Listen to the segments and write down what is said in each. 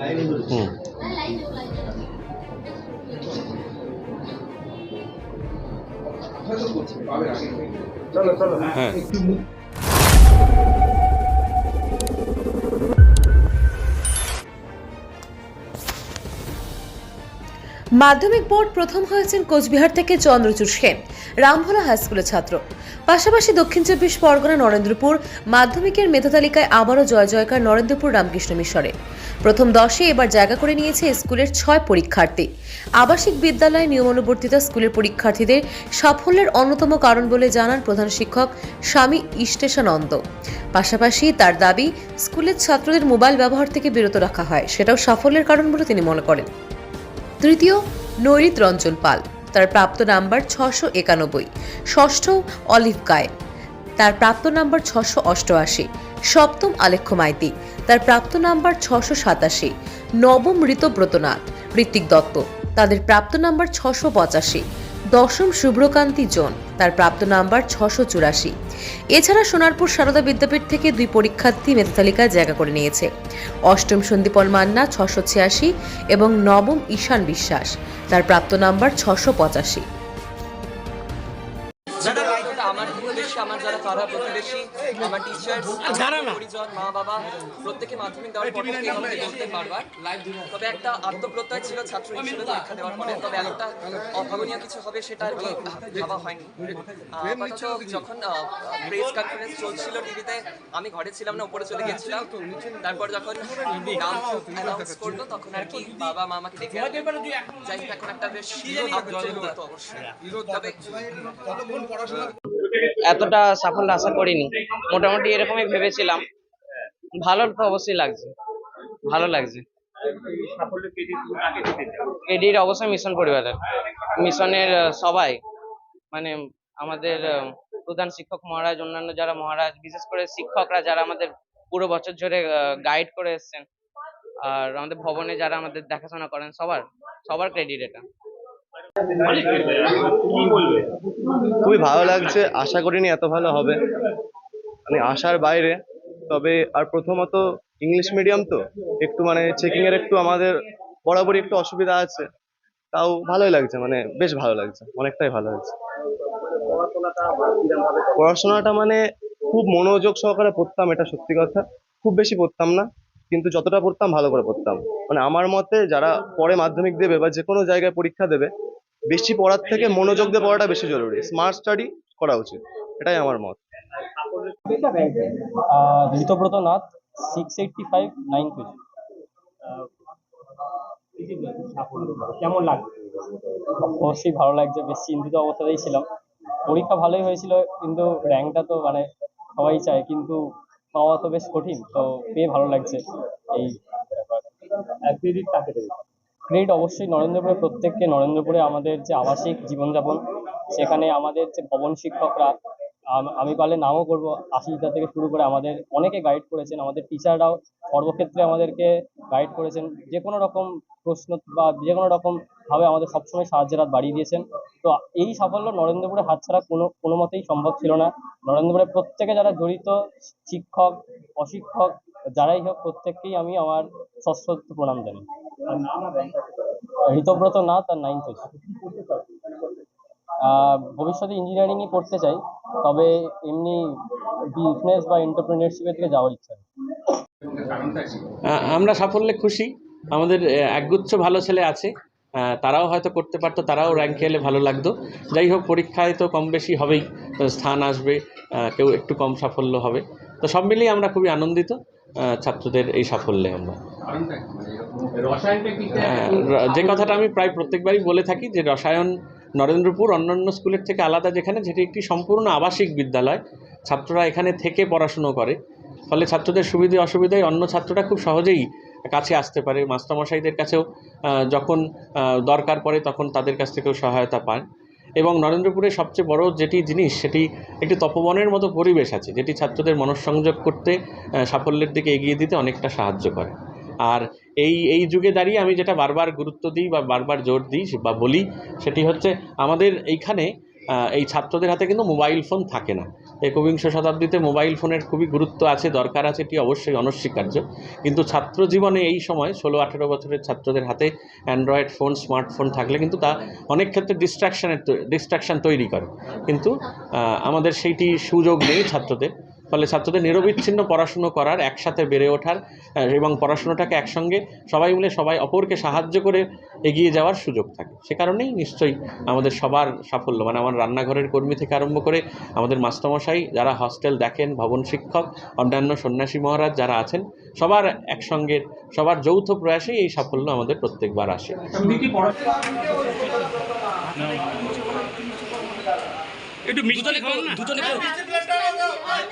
হুম। হ্যাঁ। মাধ্যমিক বোর্ড প্রথম হয়েছেন কোচবিহার থেকে চন্দ্রচূড় সেন। রামভোলা হাই স্কুলের ছাত্র। পাশাপাশি দক্ষিণ চব্বিশ পরগনা, নরেন্দ্রপুর মাধ্যমিকের মেধা তালিকায় আবারও জয় জয়কার নরেন্দ্রপুর রামকৃষ্ণ মিশরে। প্রথম দশে এবার জায়গা করে নিয়েছে স্কুলের ছয় পরীক্ষার্থী। আবাসিক বিদ্যালয়ে নিয়মানুবর্তিতা স্কুলের পরীক্ষার্থীদের সাফল্যের অন্যতম কারণ বলে জানান প্রধান শিক্ষক স্বামী ইষ্টেশানন্দ। পাশাপাশি তার দাবি, স্কুলের ছাত্রদের মোবাইল ব্যবহার থেকে বিরত রাখা হয়, সেটাও সাফল্যের কারণ বলে তিনি মনে করেন। তৃতীয়, নৈরিত রঞ্জন পাল। তার প্রাপ্ত নাম্বার ছশো একানব্বই। ষষ্ঠ অলিভ গায়। তার প্রাপ্ত নাম্বার ছশো অষ্টআশি। সপ্তম আলেখ্য মাইতি। তার প্রাপ্ত নাম্বার ছশো সাতাশি। নবম ঋতব্রতনাথ। ঋত্বিক দত্ত। তাদের প্রাপ্ত নাম্বার ছশো পঁচাশি। দশম শুভ্রকান্তি জোন, তার প্রাপ্ত নাম্বার ছশো চুরাশি। এছাড়া সোনারপুর সারদা বিদ্যাপীঠ থেকে দুই পরীক্ষার্থী মেধাতালিকায় জায়গা করে নিয়েছে। অষ্টম সন্দীপল মান্না ছশো ছিয়াশি এবং নবম ঈশান বিশ্বাস, তার প্রাপ্ত নাম্বার ছশো পঁচাশি। আমার যারা পাড়া প্রতিবেশী আমার টিচার পরিজন মা বাবা প্রত্যেকে মাধ্যমিক দেওয়ার পর থেকে আমাকে বলতে বারবার তবে একটা আত্মপ্রত্যয় ছিল ছাত্র হিসেবে পরীক্ষা দেওয়ার পরে তবে এতটা অভাবনীয় কিছু হবে সেটা আর কি ভাবা হয়নি। আপাতত যখন প্রেস কনফারেন্স চলছিল টিভিতে আমি ঘরে ছিলাম না উপরে চলে গেছিলাম। তারপর যখন নাম অ্যানাউন্স করল তখন আর কি বাবা মা আমাকে ডেকে যাই এখন একটা বেশ অবশ্যই। তবে এতটা সাফল্য আশা করিনি। মোটামুটি এরকমই ভেবেছিলাম। ভালো তো অবশ্যই লাগছে। ভালো লাগছে। ক্রেডিট অবশ্যই মিশন পরিবারের। মিশনের সবাই মানে আমাদের প্রধান শিক্ষক মহারাজ, অন্যান্য যারা মহারাজ, বিশেষ করে শিক্ষকরা যারা আমাদের পুরো বছর ধরে গাইড করে এসেছেন। আর আমাদের ভবনে যারা আমাদের দেখাশোনা করেন, সবার সবার ক্রেডিট এটা। খুবই ভালো লাগছে, আশা করিনি এত ভালো হবে। মানে আশার বাইরে, তবে আর প্রথমত ইংলিশ মিডিয়াম তো, একটু মানে চেকিং এর একটু আমাদের বরাবরই একটু অসুবিধা আছে। তাও ভালোই লাগছে মানে বেশ ভালো লাগছে, অনেকটাই ভালো লাগছে। পড়াশোনাটা মানে খুব মনোযোগ সহকারে পড়তাম, এটা সত্যি কথা। খুব বেশি পড়তাম না, কিন্তু যতটা পড়তাম ভালো করে পড়তাম। মানে আমার মতে যারা পরে মাধ্যমিক দেবে বা যে কোনো জায়গায় পরীক্ষা দেবে বেশি পড়ার থেকে মনোযোগ দিয়ে পড়াটা বেশি জরুরি। স্মার্ট স্টাডি করা উচিত। এটাই আমার মত। Ritabrata Nath six eighty five nine KG কেমন লাগছে অবশ্যই ভালো লাগছে। বেশ চিন্তিত অবস্থাতেই ছিলাম। পরীক্ষা ভালোই হয়েছিল কিন্তু র্যাঙ্কটা তো মানে সবাই চায় কিন্তু পাওয়া তো বেশ কঠিন তো পেয়ে ভালো লাগছে এই ক্রেডিট কাকে দেবে। ক্রেডিট অবশ্যই নরেন্দ্রপুরে, প্রত্যেককে নরেন্দ্রপুরে আমাদের যে আবাসিক জীবনযাপন, সেখানে আমাদের যে ভবন শিক্ষকরা, আমি পারলে নামও করব আশিসদা থেকে শুরু করে আমাদের অনেকে গাইড করেছেন, আমাদের টিচাররাও সর্বক্ষেত্রে আমাদেরকে গাইড করেছেন, যে কোনো রকম প্রশ্ন বা যে কোনো রকম ভাবে আমাদের সবসময় সাহায্যের হাত বাড়িয়ে দিয়েছেন। তো এই সাফল্য নরেন্দ্রপুরে হাতছাড়া কোনো কোনো মতেই সম্ভব ছিল না। নরেন্দ্রপুরে প্রত্যেকে যারা জড়িত, শিক্ষক, অশিক্ষক, যারাই হোক, প্রত্যেককেই আমি আমার সশ্রদ্ধ প্রণাম জানাই। ঋতব্রত নাথ আর নাইন্থ হয়েছে ভবিষ্যতে ইঞ্জিনিয়ারিংই করতে চাই তবে এমনি বিজনেস বা এন্টারপ্রেনারশিপের দিকে যাওয়ার ইচ্ছা আমরা সাফল্যে খুশি। আমাদের একগুচ্ছ ভালো ছেলে আছে। তারাও হয়তো করতে পারতো তারাও র্যাঙ্ক এলে ভালো লাগতো। যাই হোক পরীক্ষায় তো কম বেশি হবেই স্থান আসবে কেউ একটু কম সাফল্য হবে। তো সব মিলিয়ে আমরা খুবই আনন্দিত ছাত্রদের এই সাফল্যে আমরা। যে কথাটা আমি প্রায় প্রত্যেকবারই বলে থাকি যে রসায়ন নরেন্দ্রপুর অন্যান্য স্কুলের থেকে আলাদা যেখানে যেটি একটি সম্পূর্ণ আবাসিক বিদ্যালয়। ছাত্ররা এখানে থেকে পড়াশুনো করে। ফলে ছাত্রদের সুবিধে অসুবিধায় অন্য ছাত্ররা খুব সহজেই কাছে আসতে পারে। মাস্টারমশাইদের কাছেও যখন দরকার পড়ে তখন তাদের কাছ থেকেও সহায়তা পান। এবং নরেন্দ্রপুরের সবচেয়ে বড় যেটি জিনিস সেটি একটি তপবনের মতো পরিবেশ আছে যেটি ছাত্রদের মনঃসংযোগ করতে সাফল্যের দিকে এগিয়ে দিতে অনেকটা সাহায্য করে। আর এই এই যুগে দাঁড়িয়ে আমি যেটা বারবার গুরুত্ব দিই বা বারবার জোর দিই বা বলি, সেটি হচ্ছে আমাদের এইখানে এই ছাত্রদের হাতে কিন্তু মোবাইল ফোন থাকে না। একবিংশ শতাব্দীতে মোবাইল ফোনের খুবই গুরুত্ব আছে, দরকার আছে, এটি অবশ্যই অনস্বীকার্য। কিন্তু ছাত্র জীবনে এই সময় ষোলো, আঠেরো বছরের ছাত্রদের হাতে অ্যান্ড্রয়েড ফোন, স্মার্টফোন থাকলে কিন্তু তা অনেক ক্ষেত্রে ডিস্ট্রাকশানের ডিস্ট্রাকশান তৈরি করে। কিন্তু আমাদের সেইটি সুযোগ নেই ছাত্রদের। ফলে ছাত্রদের নিরবিচ্ছিন্ন পড়াশুনো করার একসাথে বেড়ে ওঠার এবং পড়াশুনোটাকে একসঙ্গে সবাই মিলে সবাই অপরকে সাহায্য করে এগিয়ে যাওয়ার সুযোগ থাকে। সে কারণেই নিশ্চয়ই আমাদের সবার সাফল্য। মানে আমার রান্নাঘরের কর্মী থেকে আরম্ভ করে আমাদের মাস্টারমশাই যারা হস্টেল দেখেন ভবন শিক্ষক অন্যান্য সন্ন্যাসী মহারাজ যারা আছেন সবার একসঙ্গে সবার যৌথ প্রয়াসেই এই সাফল্য আমাদের প্রত্যেকবার আসে। একটু মিষ্টি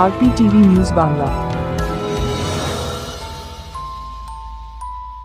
आरपी टीवी न्यूज़ बांग्ला।